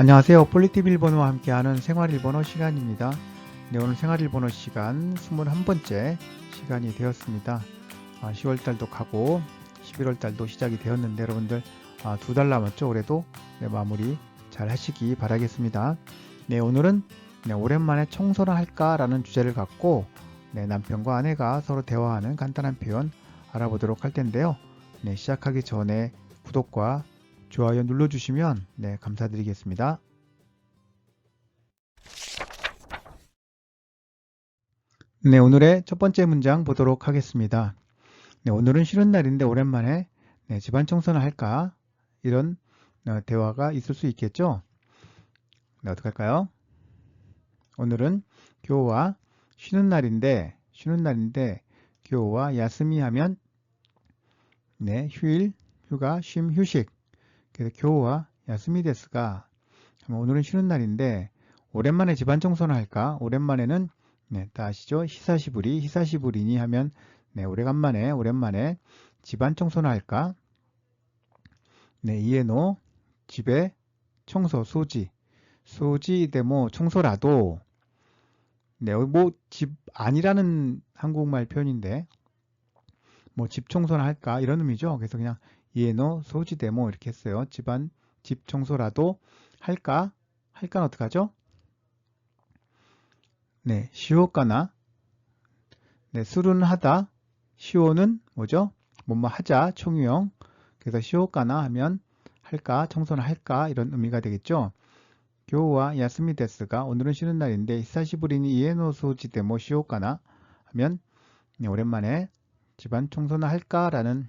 안녕하세요. 폴리티비 일본어와 함께하는 생활 일본어 시간입니다. 네, 오늘 생활 일본어 시간 21번째 시간이 되었습니다. 아, 10월 달도 가고 11월 달도 시작이 되었는데 여러분들 아, 두달 남았죠. 올해도 네, 마무리 잘 하시기 바라겠습니다. 네, 오늘은 네, 오랜만에 청소를 할까라는 주제를 갖고 네, 남편과 아내가 서로 대화하는 간단한 표현 알아보도록 할 텐데요. 네, 시작하기 전에 구독과 좋아요 눌러주시면 네, 감사드리겠습니다. 네, 오늘의 첫 번째 문장 보도록 하겠습니다. 네, 오늘은 쉬는 날인데 오랜만에 네, 집안 청소는 할까? 이런 어, 대화가 있을 수 있겠죠? 네, 어떡할까요? 오늘은 교와 쉬는 날인데 쉬는 날인데 교와 야스미 하면 네, 휴일, 휴가, 쉼, 휴식. 그래서 교와 야스미 데스가 오늘은 쉬는 날인데 오랜만에 집안 청소는 할까? 오랜만에는 네, 다 아시죠? 히사시부리, 히사시부리니 하면 네, 오래간만에 오랜만에 집안 청소는 할까? 네, 이에노 집에 청소, 소지. 소지 데모 청소라도 네, 뭐 집 아니라는 한국말 표현인데 뭐 집 청소나 할까 이런 의미죠. 그래서 그냥 이에노 소지 데모 이렇게 했어요. 집안 집 청소라도 할까? 할까 어떡하죠? 네, 시오까나. 네, 술은 하다. 시오는 뭐죠? 뭐뭐 하자, 총유형. 그래서 시오까나 하면 할까, 청소는 할까 이런 의미가 되겠죠. 교와 야스미 데스가 오늘은 쉬는 날인데 히사시부리니 이에노 소지 데모 시오까나 하면 네, 오랜만에 집안 청소나 할까라는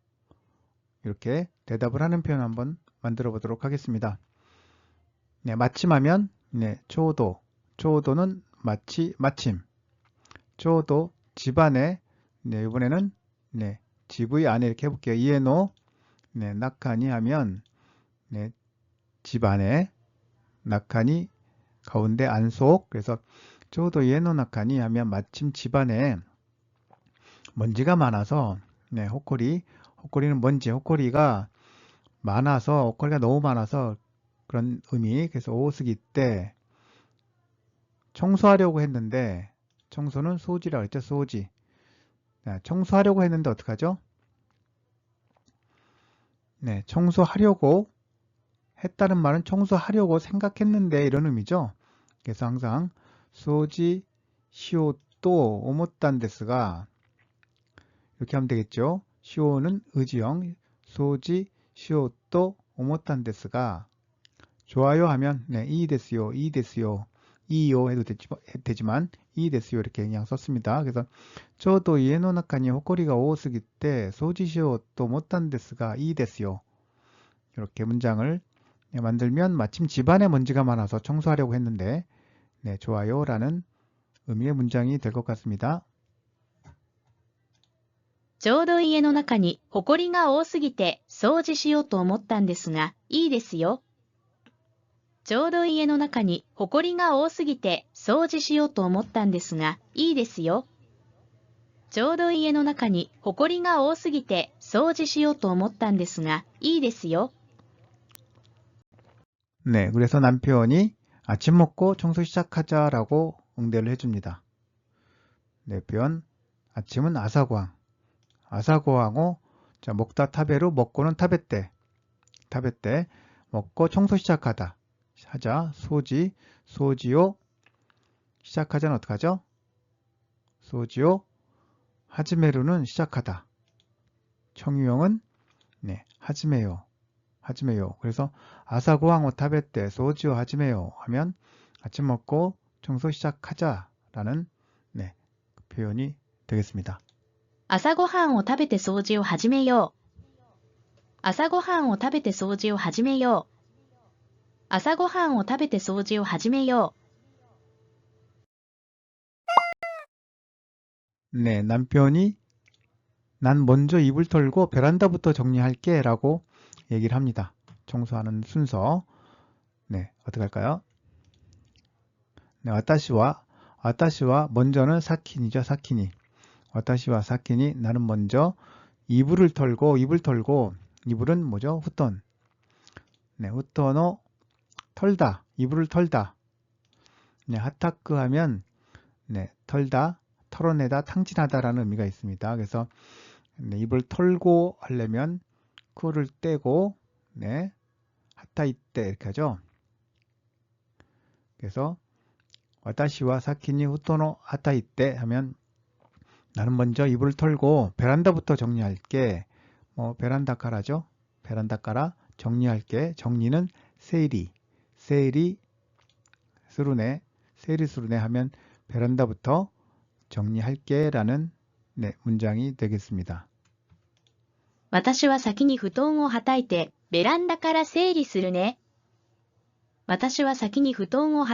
이렇게 대답을 하는 표현 한번 만들어 보도록 하겠습니다. 네, 마침 하면 네, 초도. 초도는 마치 마침. 초도 집안에 네, 이번에는 네, 집의 안에 이렇게 해볼게요. 이에노 네, 낙하니 하면 네, 집안에 낙하니 가운데 안속 그래서 저도 예노나카니 하면 마침 집안에 먼지가 많아서 네, 호코리 호코리는 먼지 호코리가 많아서 호코리가 너무 많아서 그런 의미 그래서 오스기 때 청소하려고 했는데 청소는 소지라고 했죠 소지 네, 청소하려고 했는데 어떡하죠 네 청소하려고 했다는 말은 청소하려고 생각했는데 이런 의미죠. 그래서 항상 소지 시오 또 오모딴 데스가 이렇게 하면 되겠죠. 시오는 의지형, 소지 시오또 오모딴 데스가 좋아요 하면 네, 이 데스요, 이 데스요, 이요 해도 되지, 만 이 데스요 이렇게 그냥 썼습니다. 그래서 저도 이에노 나카니 호코리가 오스기 때 소지 시오 또 못한 데스가 이 데스요. 이렇게 문장을 네, 만들면 마침 집안에 먼지가 많아서 청소하려고 했는데 네, 좋아요 라는 의미의 문장이 될 것 같습니다. ちょうど家の中に埃が多すぎて掃除しようと思ったんですが、いいですよ。ちょうど家の中に埃が多すぎて掃除しようと思ったんですが、いいですよ。ちょうど家の中に埃が多すぎて掃除しようと思ったんですが、いいですよ。 네, 그래서 남편이 아침 먹고 청소 시작하자라고 응대를 해줍니다. 네, 표현 아침은 아사고항 아사고항오 자 먹다 타베로 먹고는 타베때 타베때 먹고 청소 시작하다 하자 소지 소지요 시작하자는 어떡하죠? 소지요 하즈메루는 시작하다 청유형은 네 하즈메요 하지메요. 그래서 아사고항 타베때 소지오 하지메요 하면 아침 먹고 청소 시작하자 라는 네, 그 표현이 되겠습니다. 朝ごはんを食べて掃除を始めよう。朝ごはんを食べて掃除を始めよう。朝ごはんを食べて掃除を始めよう。 네, 남편이 난 먼저 이불 털고 베란다부터 정리할게 라고 얘기를 합니다. 청소하는 순서. 네, 어떻게 할까요? 네, 와타시와, 와타시와 먼저는 사킨이죠, 사킨이. 와타시와 사킨이 나는 먼저 이불을 털고, 이불 털고, 이불은 뭐죠? 후턴. 네, 후턴어 털다, 이불을 털다. 네, 하타크 하면, 네, 털다, 털어내다, 탕진하다 라는 의미가 있습니다. 그래서, 네, 입을 털고 하려면, 쿠를 떼고, 네, 하타이때 이렇게 하죠. 그래서, 와타시와 사키니 후토노 하타이때 하면, 나는 먼저 이불을 털고 베란다부터 정리할게. 뭐, 베란다 깔아죠. 베란다 깔아 정리할게. 정리는 세일이, 세일이 스루네, 세일이 스루네 하면 베란다부터 정리할게 라는 네, 문장이 되겠습니다. 私は先に布団をは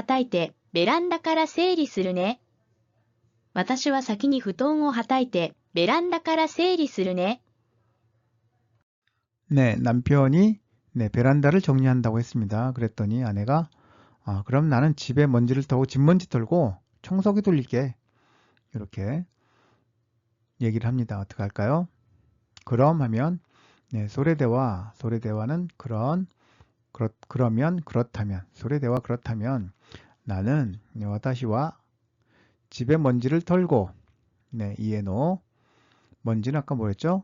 たいて、ベランダから整理するね。 私は先に布団をはたいて、ベランダから整理するね。私は先に布団をはたいて、ベランダから整理するね。 네, 남편이 네, 베란다를 정리한다고 했습니다. 그랬더니 아내가 아, 그럼 나는 집에 먼지를 털고 집먼지 털고 청소기 돌릴게. 이렇게 얘기를 합니다. 어떻게 할까요? 그럼 하면 네, 소레대와 소레대와는 그런 그렇, 그러면 그렇다면 소레대와 그렇다면 나는 네, 와다시와 집에 먼지를 털고 네, 이에노 먼지는 아까 뭐였죠?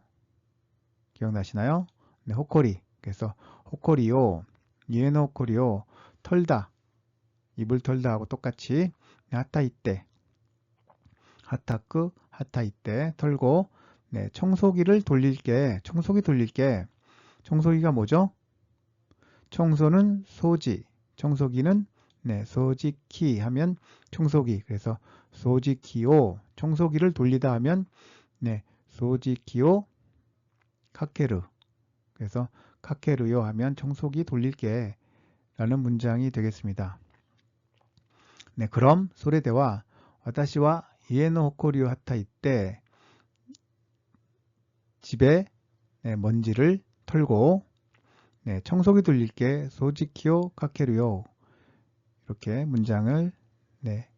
기억나시나요? 네, 호코리. 그래서 호코리요, 이에노 호코리요, 털다. 입을 털다 하고 똑같이 하타 이때, 하타크, 하타 이때 털고 네, 청소기를 돌릴게. 청소기 돌릴게. 청소기가 뭐죠? 청소는 소지, 청소기는 네, 소지키 하면 청소기. 그래서 소지키오, 청소기를 돌리다 하면 네, 소지키오 카케르. 그래서 카케르요 하면 청소기 돌릴게 라는 문장이 되겠습니다. 네, 그럼 소레대와 와타시와 이에노 호코리오 하타 이때 집에 네, 먼지를 털고 네, 청소기 돌릴게 소지키오 카케르요 이렇게 문장을 네,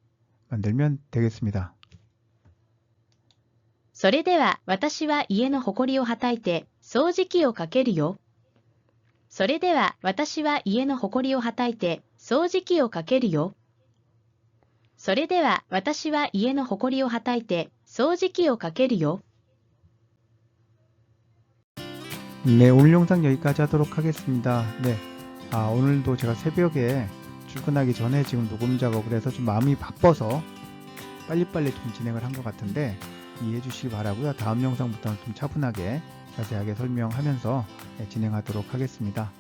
만들면 되겠습니다. それでは、私は家の埃をはたいて、掃除機をかけるよ。それでは、私は家の埃をはたいて、掃除機をかけるよ。それでは、私は家の埃をはたいて、掃除機をかけるよ。 네, 오늘 영상 여기까지 하도록 하겠습니다. 네, 아, 오늘도 제가 새벽에 출근하기 전에 지금 녹음 작업을 해서 좀 마음이 바빠서 빨리빨리 좀 진행을 한 것 같은데 이해해 주시기 바라고요. 다음 영상부터는 좀 차분하게 자세하게 설명하면서 네, 진행하도록 하겠습니다.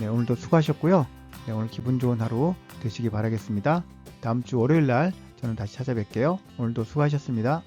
네, 오늘도 수고하셨고요. 네, 오늘 기분 좋은 하루 되시기 바라겠습니다. 다음 주 월요일 날 저는 다시 찾아뵐게요. 오늘도 수고하셨습니다.